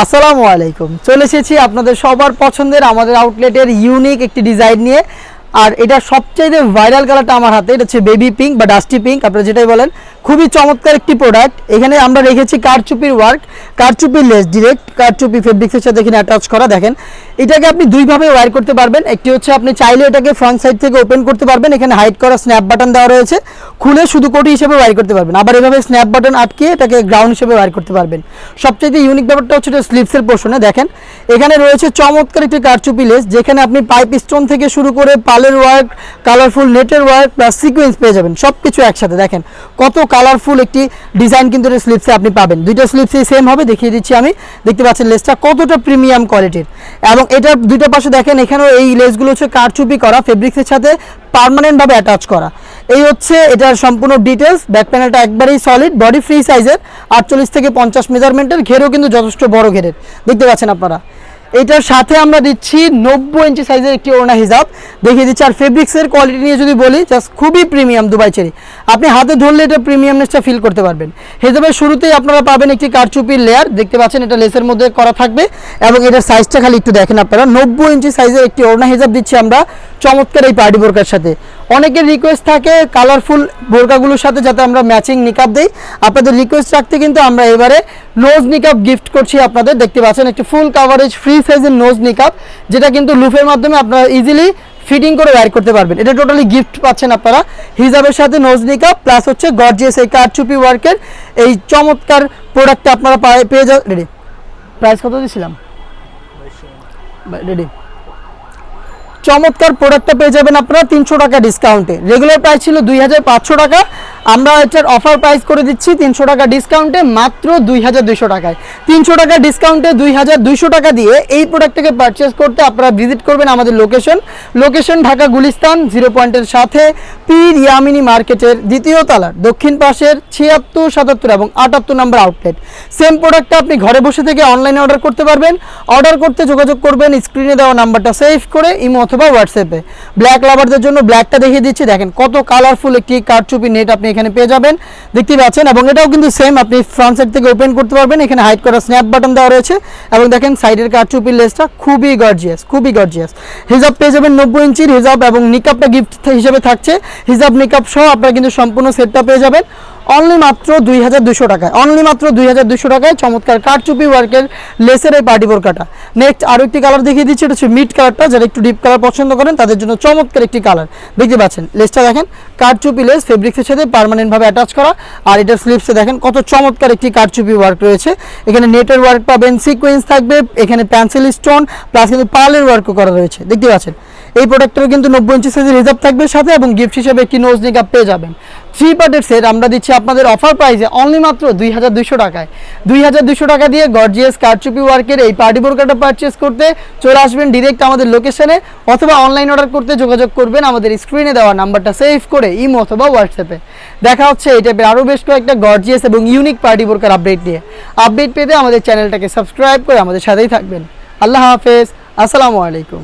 আসসালামু আলাইকুম। চলে এসেছি আপনাদের সবার পছন্দের, আমাদের আউটলেটের ইউনিক একটি ডিজাইন নিয়ে। আর এটা সবচাইতে ভাইরাল কালারটা আমার হাতে, এটা হচ্ছে বেবি পিঙ্ক বা ডাস্টি পিঙ্ক আপনারা যেটাই বলেন। খুবই চমৎকার একটি প্রোডাক্ট এখানে আমরা রেখেছি কারচুপির ওয়ার্ক কারচুপির লেস ডিরেক্ট কারচুপি ফেব্রিক্সের সাথে এখানে অ্যাটাচ করা, দেখেন। এটাকে আপনি দুইভাবে ওয়ার করতে পারবেন। একটি হচ্ছে আপনি চাইলে এটাকে ফ্রন্ট সাইড থেকে ওপেন করতে পারবেন। এখানে হাইড করা স্ন্যাপ বাটন দেওয়া রয়েছে। খুলে শুধু কোটি হিসেবে ওয়ার করতে পারবেন। আবার এভাবে স্ন্যাপ বাটন আটকে এটাকে গ্রাউন্ড হিসেবে ওয়্যার করতে পারবেন। সবচেয়ে ইউনিক ব্যাপারটা হচ্ছে এটা স্লিপসের পোর্শনে দেখেন। এখানে রয়েছে চমৎকার একটি কারচুপি লেস, যেখানে আপনি পাইপ স্টোন থেকে শুরু করে পালের ওয়ার্ক কালারফুল নেটের ওয়ার্ক প্লাস সিকোয়েন্স পেয়ে যাবেন। সব কিছু একসাথে, দেখেন। কত কালারফুল একটি ডিজাইন কিন্তু এটা স্লিপসে আপনি পাবেন। দুইটা স্লিপসেই সেম হবে, দেখিয়ে দিচ্ছি আমি। দেখতে পাচ্ছেন লেসটা কতটা প্রিমিয়াম কোয়ালিটির এবং এটার দুইটা পাশে দেখেন, এখানেও এই লেসগুলো হচ্ছে কারচুপি করা ফেব্রিক্সের সাথে পার্মানেন্টভাবে অ্যাটাচ করা। এই হচ্ছে এটার সম্পূর্ণ ডিটেলস ব্যাক প্যানেলটা একবারেই সলিড বডি ফ্রি সাইজের আটচল্লিশ থেকে পঞ্চাশ মেজারমেন্টের ঘেরও কিন্তু যথেষ্ট বড় ঘেরের। দেখতে পাচ্ছেন আপনারা। এটার সাথে আমরা দিচ্ছি নব্বই ইঞ্চি সাইজের একটি ওড়না হিসাব দেখিয়ে দিচ্ছি, আর ফেব্রিক্সের কোয়ালিটি নিয়ে যদি বলি জাস্ট খুবই প্রিমিয়াম দুবাই চেরি। আপনি হাতে ধরলে এটা প্রিমিয়ামনেসটা ফিল করতে পারবেন। হিসাবের শুরুতেই আপনারা পাবেন একটি কারচুপির লেয়ার দেখতে পাচ্ছেন, এটা লেসের মধ্যে করা থাকবে এবং এটার সাইজটা খালি একটু দেখেন আপনারা। নব্বই ইঞ্চি সাইজের একটি ওড়না হিসাব দিচ্ছি আমরা। চমৎকার এই পার্টি বোরকার সাথে। অনেকের রিকোয়েস্ট থাকে কালারফুল বোরকাগুলোর সাথে যাতে আমরা ম্যাচিং নিকাপ দিই। আপনাদের রিকোয়েস্ট রাখতে কিন্তু আমরা এবারে নোজ নিকাপ গিফট করছি আপনাদের। দেখতে পাচ্ছেন, একটি ফুল কাভারেজ ফ্রি সাইজের নোজ নিকাপ যেটা কিন্তু লুফের মাধ্যমে আপনারা ইজিলি ফিটিং করে ওয়্যার করতে পারবেন। এটা টোটালি গিফট পাচ্ছেন আপনারা। হিজাবের সাথে নোজ নিকাপ প্লাস হচ্ছে গর্জিয়াস এই কারচুপি ওয়ার্কের এই চমৎকার প্রোডাক্টটা আপনারা পায়ে- পেয়ে যা রেডি প্রাইস কত দিয়েছিলাম রেডি চমৎকার প্রোডাক্টটা পেয়ে যাবেন আপনারা তিনশো টাকা ডিসকাউন্টে রেগুলার প্রাইস ছিল দুই হাজার পাঁচশো টাকা। আমরা এটার অফার প্রাইস করে দিচ্ছি তিনশো টাকা ডিসকাউন্টে মাত্র দুই হাজার দুইশো টাকায়। তিনশো টাকা ডিসকাউন্টে দুই হাজার দুইশো টাকা দিয়ে এই প্রোডাক্টটাকে পারচেস করতে আপনারা ভিজিট করবেন আমাদের location location Dhaka Gulistan zero পয়েন্টের সাথে, পীর ইয়ামিনী মার্কেটের দ্বিতীয় তলার দক্ষিণ পাশের ছিয়াত্তর, সাতাত্তর এবং আটাত্তর নম্বর আউটলেট সেম প্রোডাক্টটা আপনি ঘরে বসে থেকে অনলাইনে অর্ডার করতে পারবেন। অর্ডার করতে যোগাযোগ করবেন স্ক্রিনে দেওয়া নাম্বারটা সেভ করে, ইমো অথবা হোয়াটসঅ্যাপে ব্ল্যাক লাভারদের জন্য ব্ল্যাকটা দেখিয়ে দিচ্ছি, দেখেন কত কালারফুল একটি কারচুপি নেট আপনি এখানে পেয়ে যাবেন। দেখতে পাচ্ছেন, এবং এটাও কিন্তু সেম আপনি ফ্রন্ট সাইড থেকে ওপেন করতে পারবেন। এখানে হাইট করা স্ন্যাপ বাটন দেওয়া রয়েছে। এবং দেখেন সাইডের কারচুপির লেসটা খুবই গর্জিয়াস খুবই গর্জিয়াস হিজাব পেয়ে যাবেন নব্বই ইঞ্চির হিজাব এবং নিকাপটা গিফট হিসেবে থাকছে। হিজাব নিকাপ সহ আপনারা কিন্তু সম্পূর্ণ সেটটা পেয়ে যাবেন। অনলি মাত্র দুই হাজার দুশো টাকায়। অনলি মাত্র দুই হাজার দুশো টাকায় চমৎকার কারচুপি ওয়ার্কের লেসের এই পার্টি বোরকাটা নেক্সট আরও একটি কালার দেখিয়ে দিচ্ছি, এটা হচ্ছে মিড কালারটা যারা একটু ডিপ কালার পছন্দ করেন, তাদের জন্য চমৎকার একটি কালার দেখতে পাচ্ছেন, লেসটা দেখেন, কারচুপি লেস ফেব্রিক্সের সাথে পার্মানেন্টভাবে অ্যাটাচ করা। আর এটার স্লিপসে দেখেন, কত চমৎকার একটি কারচুপি ওয়ার্ক রয়েছে। এখানে নেটের ওয়ার্ক পাবেন সিকোয়েন্স থাকবে, এখানে পেন্সিল স্টোন প্লাস কিন্তু পার্লের ওয়ার্কও করা রয়েছে। দেখতে পাচ্ছেন এই প্রোডাক্টের কিন্তু নব্বই ইঞ্চি সাইজের রিজার্ভ থাকবে সাথে এবং গিফট হিসেবে একটি নোজ নিকাপ পেয়ে যাবেন। থ্রি পার্টের সেট আমরা দিচ্ছি আপনাদের অফার প্রাইসে অনলি মাত্র দুই হাজার দুইশো টাকায়। দুই হাজার দুইশো টাকা দিয়ে গর্জিয়াস কারচুপি ওয়ার্কের এই পার্টি বোরকাটা পারচেস করতে চলে আসবেন ডিরেক্ট আমাদের লোকেশনে অথবা অনলাইন অর্ডার করতে যোগাযোগ করবেন আমাদের স্ক্রিনে দেওয়া নাম্বারটা সেভ করে ইমো অথবা হোয়াটসঅ্যাপে দেখা হচ্ছে এই টাইপের আরও বেশ কয়েকটা গর্জিয়াস এবং ইউনিক পার্টি বোরকার আপডেট নিয়ে। আপডেট পেতে আমাদের চ্যানেলটাকে সাবস্ক্রাইব করে আমাদের সাথেই থাকবেন। আল্লাহ হাফেজ। আসসালামু আলাইকুম।